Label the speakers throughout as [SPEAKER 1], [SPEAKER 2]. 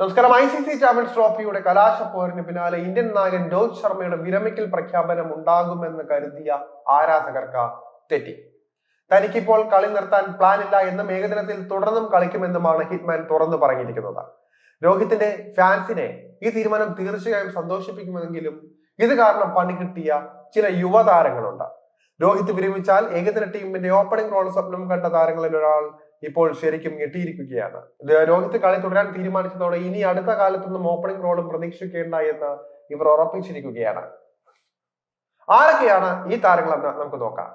[SPEAKER 1] നമസ്കാരം. I C C champions ട്രോഫിയുടെ കലാശപ്പോരിന് പിന്നാലെ ഇന്ത്യൻ നായകൻ രോഹിത് ശർമ്മയുടെ വിരമിക്കൽ പ്രഖ്യാപനം ഉണ്ടാകുമെന്ന് കരുതിയ ആരാധകർക്ക് തെറ്റി. തനിക്കിപ്പോൾ കളി നിർത്താൻ പ്ലാൻ ഇല്ല എന്നും ഏകദിനത്തിൽ തുടർന്നും കളിക്കുമെന്നുമാണ് ഹിറ്റ്മാൻ തുറന്നു പറഞ്ഞിരിക്കുന്നത്. രോഹിത്തിന്റെ ഫാൻസിനെ ഈ തീരുമാനം തീർച്ചയായും സന്തോഷിപ്പിക്കുമെങ്കിലും ഇത് കാരണം പണി കിട്ടിയ ചില യുവതാരങ്ങളുണ്ട്. രോഹിത് വിരമിച്ചാൽ ഏകദിന ടീമിന്റെ ഓപ്പണിംഗ് റോൾ സ്വപ്നം കണ്ട താരങ്ങളിൽ ഒരാൾ ഇപ്പോൾ ശരിക്കും ഞെട്ടിയിരിക്കുകയാണ്. രോഹിത് കളി തുടരാൻ തീരുമാനിച്ചതോടെ ഇനി അടുത്ത കാലത്തൊന്നും ഓപ്പണിംഗ് റോളും പ്രതീക്ഷിക്കേണ്ട എന്ന് ഇവർ ഉറപ്പിച്ചിരിക്കുകയാണ്. ആരൊക്കെയാണ് ഈ താരങ്ങളെന്ന് നമുക്ക് നോക്കാം.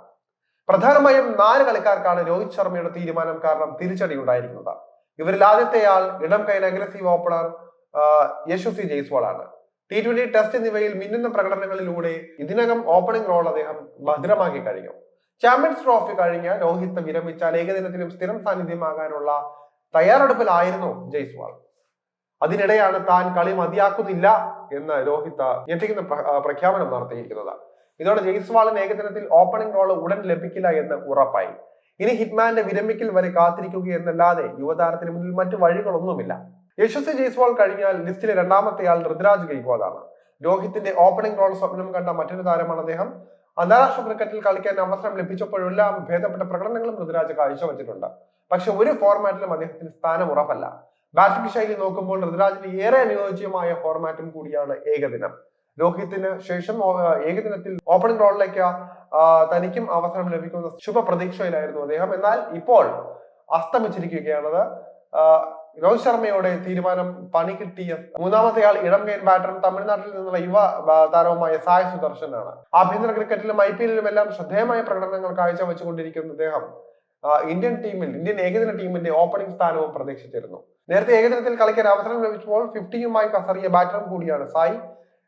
[SPEAKER 1] പ്രധാനമായും നാല് കളിക്കാർക്കാണ് രോഹിത് ശർമ്മയുടെ തീരുമാനം കാരണം തിരിച്ചടി ഉണ്ടായിരിക്കുന്നത് ഇവരിൽ ആദ്യത്തെയാൾ ഇടം കൈൻ അഗ്രസീവ് ഓപ്പണർ യശസ്വി ജയ്സ്വാൾ ആണ് ടി ട്വന്റി ടെസ്റ്റ് എന്നിവയിൽ മിന്നുന്ന പ്രകടനങ്ങളിലൂടെ ഇതിനകം ഓപ്പണിംഗ് റോൾ അദ്ദേഹം ഭദ്രമാക്കി കഴിഞ്ഞു. ചാമ്പ്യൻസ് ട്രോഫി കഴിഞ്ഞ് രോഹിത് വിരമിച്ചാൽ ഏകദിനത്തിലും സ്ഥിരം സാന്നിധ്യമാകാനുള്ള തയ്യാറെടുപ്പിലായിരുന്നു ജയ്സ്വാൾ. അതിനിടെയാണ് താൻ കളി മതിയാക്കുന്നില്ല എന്ന് രോഹിത് ഞെട്ടിക്കുന്ന പ്രഖ്യാപനം നടത്തിയിരിക്കുന്നത്. ഇതോടെ ജയ്സ്വാളിന് ഏകദിനത്തിൽ ഓപ്പണിംഗ് റോൾ ഉടൻ ലഭിക്കില്ല എന്ന് ഉറപ്പായി. ഇനി ഹിറ്റ്മാന്റെ വിരമിക്കൽ വരെ കാത്തിരിക്കുകയെന്നല്ലാതെ യുവതാരത്തിന് മുന്നിൽ മറ്റു വഴികളൊന്നുമില്ല. യശസ്വി ജയ്സ്വാൾ കഴിഞ്ഞാൽ ലിസ്റ്റിലെ രണ്ടാമത്തെ ആൾ ഋതുരാജ് ഗെയ്ക്വാദാണ് രോഹിത്തിന്റെ ഓപ്പണിംഗ് റോൾ സ്വപ്നം കണ്ട മറ്റൊരു താരമാണ് അദ്ദേഹം. അന്താരാഷ്ട്ര ക്രിക്കറ്റിൽ കളിക്കാൻ അവസരം ലഭിച്ചപ്പോഴെല്ലാം ഭേദപ്പെട്ട പ്രകടനങ്ങളും ഋതുരാജ് കാഴ്ചവെച്ചിട്ടുണ്ട്. പക്ഷെ ഒരു ഫോർമാറ്റിലും അദ്ദേഹത്തിന് സ്ഥാനം ഉറപ്പല്ല. ബാറ്റിംഗ് ശൈലി നോക്കുമ്പോൾ ഋതുരാജിന് ഏറെ അനുയോജ്യമായ ഫോർമാറ്റും കൂടിയാണ് ഏകദിനം. രോഹിത്തിന് ശേഷം ഏകദിനത്തിൽ ഓപ്പണിംഗ് റോളിലേക്ക് തനിക്കും അവസരം ലഭിക്കുന്ന ശുഭ പ്രതീക്ഷയിലായിരുന്നു അദ്ദേഹം. എന്നാൽ ഇപ്പോൾ അസ്തമിച്ചിരിക്കുകയാണത്. രോഹിത് ശർമ്മയുടെ തീരുമാനം പണി കിട്ടിയ മൂന്നാമത്തെ ആൾ ഇടം കയൻ ബാറ്ററും തമിഴ്നാട്ടിൽ നിന്നുള്ള യുവ താരവുമായ സായ് സുദർശനാണ്. ആഭ്യന്തര ക്രിക്കറ്റിലും ഐ പി എല്ലിലും എല്ലാം ശ്രദ്ധേയമായ പ്രകടനങ്ങൾ കാഴ്ചവെച്ചുകൊണ്ടിരിക്കുന്ന അദ്ദേഹം ഇന്ത്യൻ ടീമിൽ ഇന്ത്യൻ ഏകദിന ടീമിന്റെ ഓപ്പണിംഗ് സ്ഥാനവും പ്രതീക്ഷിച്ചിരുന്നു. നേരത്തെ ഏകദിനത്തിൽ കളിക്കാൻ അവസരം ലഭിച്ചപ്പോൾ ഫിഫ്റ്റിയുമായി കസറിയ ബാറ്ററും കൂടിയാണ് സായ്.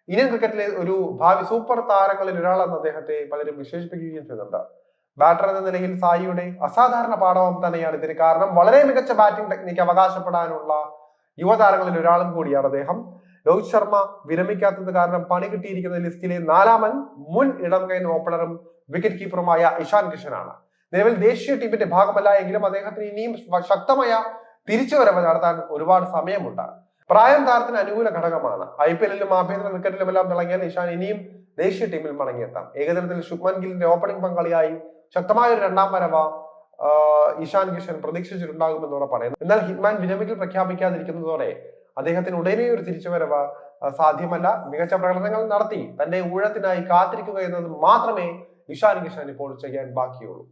[SPEAKER 1] ഇന്ത്യൻ ക്രിക്കറ്റിലെ ഒരു ഭാവി സൂപ്പർ താരങ്ങളിൽ ഒരാളെന്ന് അദ്ദേഹത്തെ പലരും വിശേഷിപ്പിക്കുകയും ചെയ്യുന്നുണ്ട്. ബാറ്റർ എന്ന നിലയിൽ സായിയുടെ അസാധാരണ പാഠവും തന്നെയാണ് ഇതിന് കാരണം. വളരെ മികച്ച ബാറ്റിംഗ് ടെക്നിക്ക് അവകാശപ്പെടാനുള്ള യുവതാരങ്ങളിൽ ഒരാളും കൂടിയാണ് അദ്ദേഹം. രോഹിത് ശർമ്മ വിരമിക്കാത്തത് കാരണം പണി കിട്ടിയിരിക്കുന്ന ലിസ്റ്റിലെ നാലാമൻ മുൻ ഇടം കൈ ഓപ്പണറും വിക്കറ്റ് കീപ്പറുമായ ഇഷാൻ കിഷനാണ്. നിലവിൽ ദേശീയ ടീമിന്റെ ഭാഗമല്ല എങ്കിലും അദ്ദേഹത്തിന് ഇനിയും ശക്തമായ തിരിച്ചുവരവ് നടത്താൻ ഒരുപാട് സമയമുണ്ട്. പ്രായം താരത്തിന് അനുകൂല ഘടകമാണ്. ഐ പി എല്ലിലും ആഭ്യന്തര ക്രിക്കറ്റിലും എല്ലാം തിളങ്ങിയാൽ ഇഷാൻ ഇനിയും ദേശീയ ടീമിൽ മടങ്ങിയെത്താം. ഏകദിനത്തിൽ ശുഭ്മൻ ഗില്ലിന്റെ ഓപ്പണിംഗ് പങ്കാളിയായി ശക്തമായ ഒരു രണ്ടാം വരവ ഇഷാൻ കിഷൻ പ്രതീക്ഷിച്ചിട്ടുണ്ടാകുമെന്ന് പറയുന്നു എന്നാൽ ഹിറ്റ്മാൻ വിരമിക്കൽ പ്രഖ്യാപിക്കാതിരിക്കുന്നതോടെ അദ്ദേഹത്തിന് ഉടനെ ഒരു തിരിച്ചുവരവ് വരവ് സാധ്യമല്ല. മികച്ച പ്രകടനങ്ങൾ നടത്തി തന്റെ ഊഴത്തിനായി കാത്തിരിക്കുക എന്നത് മാത്രമേ ഇഷാൻ കിഷൻ ഇപ്പോൾ ചെയ്യാൻ ബാക്കിയുള്ളൂ.